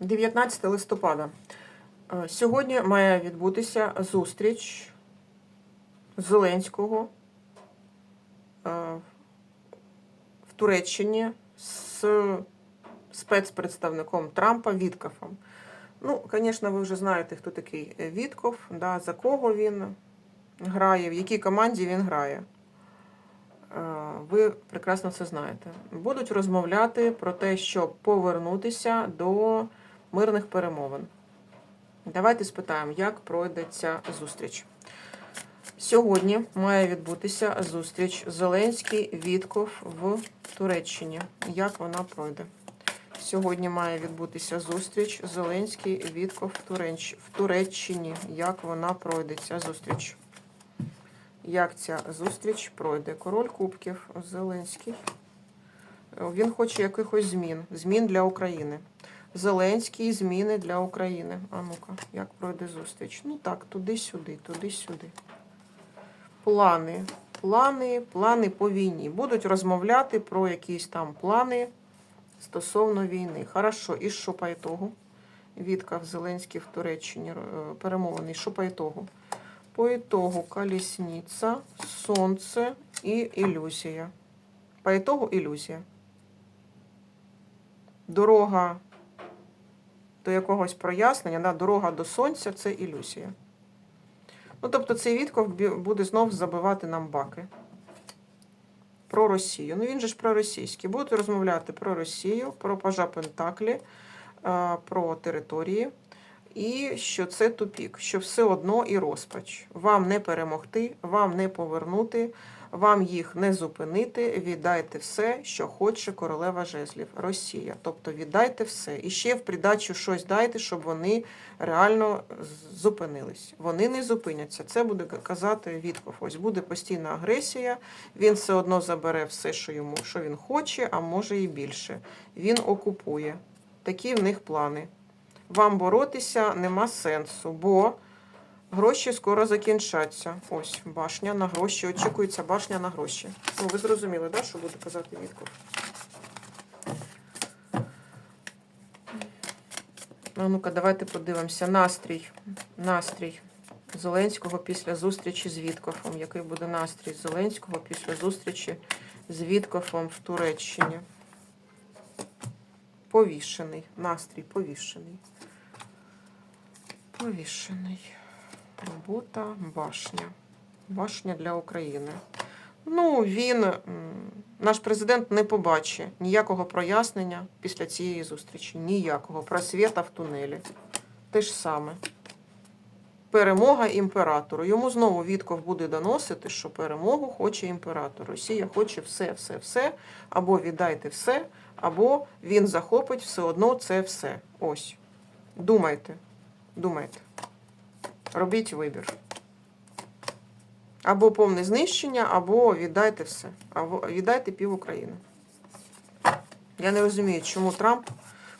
19 листопада. Е, Сьогодні має відбутися зустріч Зеленського е, в Туреччині з спецпредставником Трампа Віткафом. Ну, звісно, ви вже знаєте, хто такий Вітков, да, за кого він грає, в якій команді він грає. Е, Ви прекрасно це знаєте. Будуть розмовляти про те, щоб повернутися до мирних перемовин. Давайте спитаємо, як пройде ця зустріч. Сьогодні має відбутися зустріч Зеленський Вітков в Туреччині. Як вона пройде? Сьогодні має відбутися зустріч Зеленський Вітков в в Туреччині. Як вона пройде ця зустріч? Як ця зустріч пройде? Король Кубків Зеленський. Він хоче якихось змін. Змін для України. Зеленський зміни для України. А ну-ка, як пройде зустріч? Ну так, туди-сюди, туди-сюди. Плани. Плани, плани по війні. Будуть розмовляти про якісь там плани стосовно війни. Хорошо, і що по ітогу? Віткав Зеленський в Туреччині е, перемовини. Що по ітогу? По итогу колесница, сонце і ілюзія. По итогу ілюзія. Дорога до якогось прояснення, да, дорога до сонця це ілюзія. Ну, тобто цей Вітков буде знов забивати нам баки. Про Росію. Ну він же ж проросійський. Будуть розмовляти про Росію, про пажа Пентаклі, е, про території. І що це тупік, що все одно і розпач. Вам не перемогти, вам не повернути, вам їх не зупинити. Віддайте все, що хоче королева жезлів, Росія. Тобто віддайте все. І ще в придачу щось дайте, щоб вони реально зупинились. Вони не зупиняться. Це буде казати Вітков. Ось буде постійна агресія. Він все одно забере все, що йому що він хоче, а може і більше. Він окупує. Такі в них плани вам боротися нема сенсу, бо гроші скоро закінчаться. Ось башня на гроші. Очікується башня на гроші. Ну, ви зрозуміли, да, що буде казати Вітков? А ну-ка, давайте подивимося. Настрій. Настрій Зеленського після зустрічі з Віткофом. Який буде настрій Зеленського після зустрічі з Віткофом в Туреччині? Повішений. Настрій повішений. Повішений. Робота, башня. Башня для України. Ну, він, наш президент, не побачить ніякого прояснення після цієї зустрічі. Ніякого. Просвіта в тунелі. Те ж саме. Перемога імператору. Йому знову Вітков буде доносити, що перемогу хоче імператор. Росія хоче все, все, все. Або віддайте все, або він захопить все одно це все. Ось. Думайте. Думайте. Робіть вибір. Або повне знищення, або віддайте все. Або віддайте пів України. Я не розумію, чому Трамп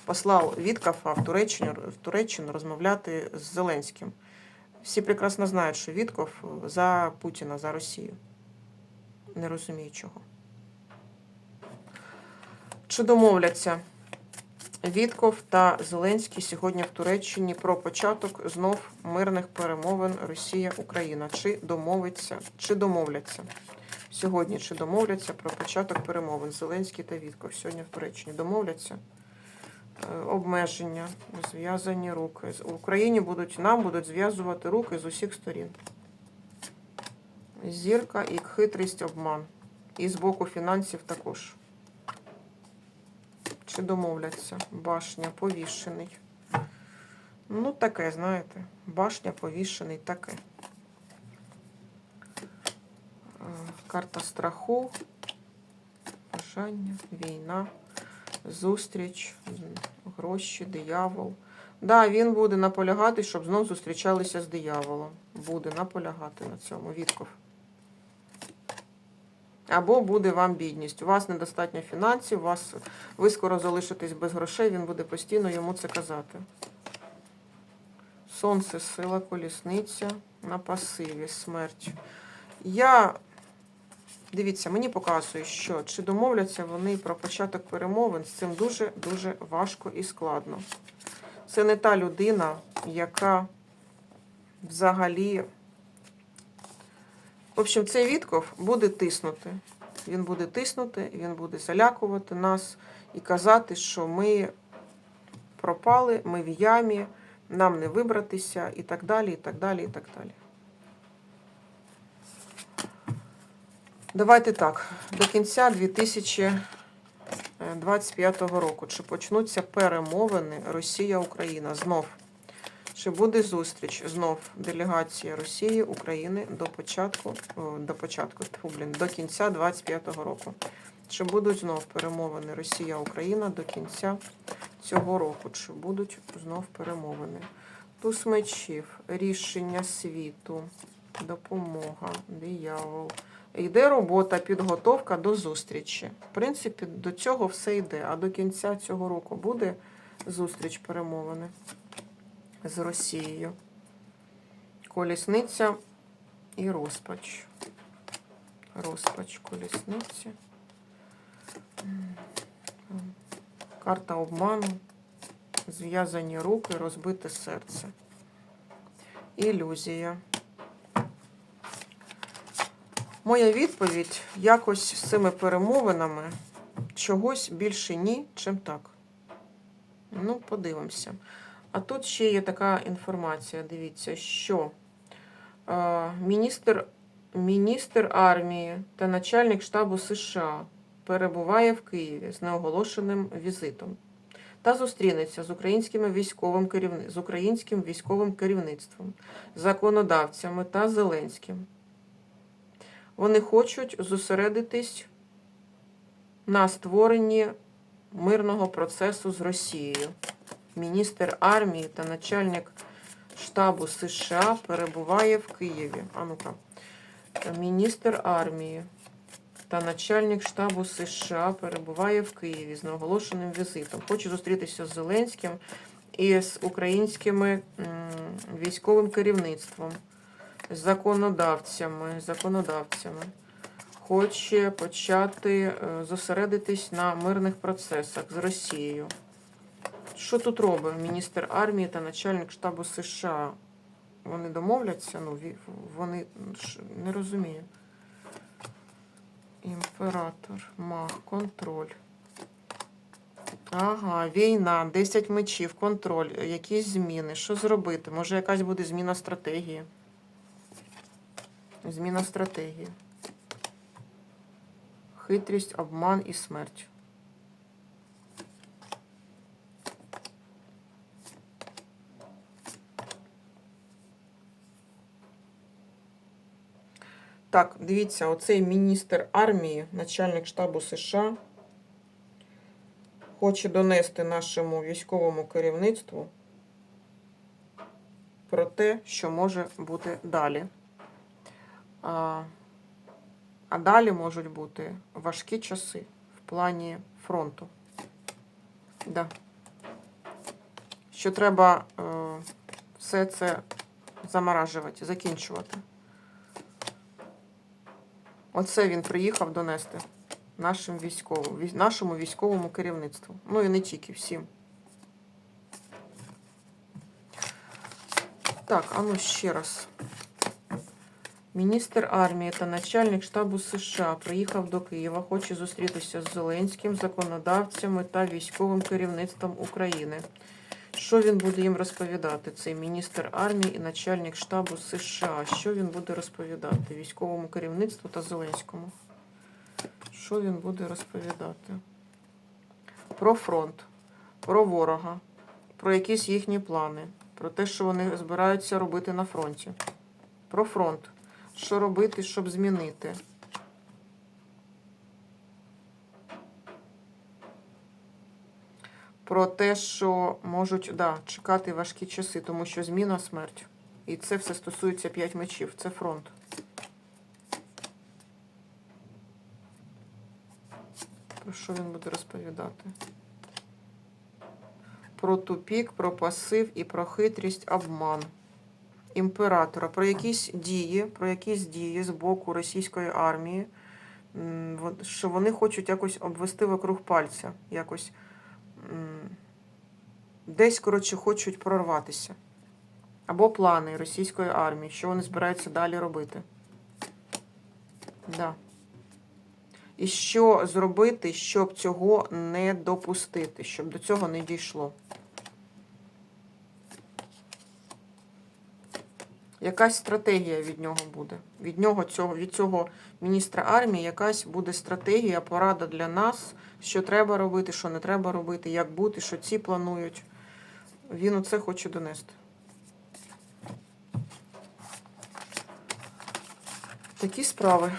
послав Віткафа в Туреччину, в Туреччину розмовляти з Зеленським. Всі прекрасно знають, що Вітков за Путіна, за Росію. Не розумію чого. Чи домовляться Вітков та Зеленський сьогодні в Туреччині про початок знов мирних перемовин Росія-Україна? Чи домовиться, чи домовляться? Сьогодні чи домовляться про початок перемовин Зеленський та Вітков сьогодні в Туреччині домовляться? Е, Обмеження, зв'язані руки. В Україні будуть нам будуть зв'язувати руки з усіх сторін. Зірка і хитрість обман. І з боку фінансів також. Чи домовляться? Башня повішений. Ну, таке, знаєте. Башня повішений, таке. Е, Карта страху, бажання, війна, зустріч, гроші, диявол. Да, він буде наполягати, щоб знов зустрічалися з дияволом. Буде наполягати на цьому. Вітков. Або буде вам бідність. У вас недостатньо фінансів, у вас, ви скоро залишитесь без грошей, він буде постійно йому це казати. Сонце, сила, колісниця на пасиві, смерть. Я, дивіться, мені показує, що чи домовляться вони про початок перемовин, з цим дуже-дуже важко і складно. Це не та людина, яка взагалі. В общем, цей Вітков буде тиснути. Він буде тиснути, він буде залякувати нас і казати, що ми пропали, ми в ямі, нам не вибратися і так далі, і так далі, і так далі. Давайте так, до кінця 2025 року. Чи почнуться перемовини Росія-Україна знов? Чи буде зустріч знов делегації Росії України до початку, о, до початку, блін, до кінця 25 року? Чи будуть знов перемовини Росія-Україна до кінця цього року? Чи будуть знов перемовини? Туз мечів, рішення світу, допомога, диявол. Йде робота, підготовка до зустрічі. В принципі, до цього все йде. А до кінця цього року буде зустріч перемовини з Росією. Колісниця і розпач. Розпач колісниці. Карта обману. Зв'язані руки, розбите серце. Ілюзія. Моя відповідь якось з цими перемовинами чогось більше ні, чим так. Ну, подивимося. А тут ще є така інформація. Дивіться, що е, міністр, міністр армії та начальник штабу США перебуває в Києві з неоголошеним візитом та зустрінеться з українським військовим керівни... з українським військовим керівництвом, законодавцями та Зеленським. Вони хочуть зосередитись на створенні мирного процесу з Росією. Міністр армії та начальник штабу США перебуває в Києві. А ну-ка. Міністр армії та начальник штабу США перебуває в Києві з неоголошеним візитом. Хоче зустрітися з Зеленським і з українськими військовим керівництвом, з законодавцями, законодавцями. Хоче почати е, зосередитись на мирних процесах з Росією. Що тут робить міністр армії та начальник штабу США? Вони домовляться? Ну, вони не розумію. Імператор, маг, контроль. Ага, війна, 10 мечів, контроль, якісь зміни. Що зробити? Може, якась буде зміна стратегії? Зміна стратегії. Хитрість, обман і смерть. Так, дивіться, оцей міністр армії, начальник штабу США, хоче донести нашому військовому керівництву про те, що може бути далі. А, а далі можуть бути важкі часи в плані фронту. Да. Що треба е, все це заморажувати, закінчувати. Оце він приїхав донести нашим військовим, нашому військовому керівництву. Ну і не тільки всім. Так, а ну ще раз. Міністр армії та начальник штабу США приїхав до Києва, хоче зустрітися з Зеленським, законодавцями та військовим керівництвом України. Що він буде їм розповідати? Цей міністр армії і начальник штабу США. Що він буде розповідати військовому керівництву та Зеленському? Що він буде розповідати? Про фронт, про ворога, про якісь їхні плани, про те, що вони збираються робити на фронті. Про фронт. Що робити, щоб змінити? Про те, що можуть да, чекати важкі часи, тому що зміна смерть. І це все стосується п'ять мечів. Це фронт. Про що він буде розповідати? Про тупік, про пасив і про хитрість, обман імператора, про якісь дії, про якісь дії з боку російської армії, що вони хочуть якось обвести вокруг пальця, якось Десь, коротше, хочуть прорватися. Або плани російської армії, що вони збираються далі робити. Да. І що зробити, щоб цього не допустити, щоб до цього не дійшло. Якась стратегія від нього буде. Від нього цього, від цього міністра армії, якась буде стратегія, порада для нас, що треба робити, що не треба робити, як бути, що ці планують. Він оце хоче донести. Такі справи.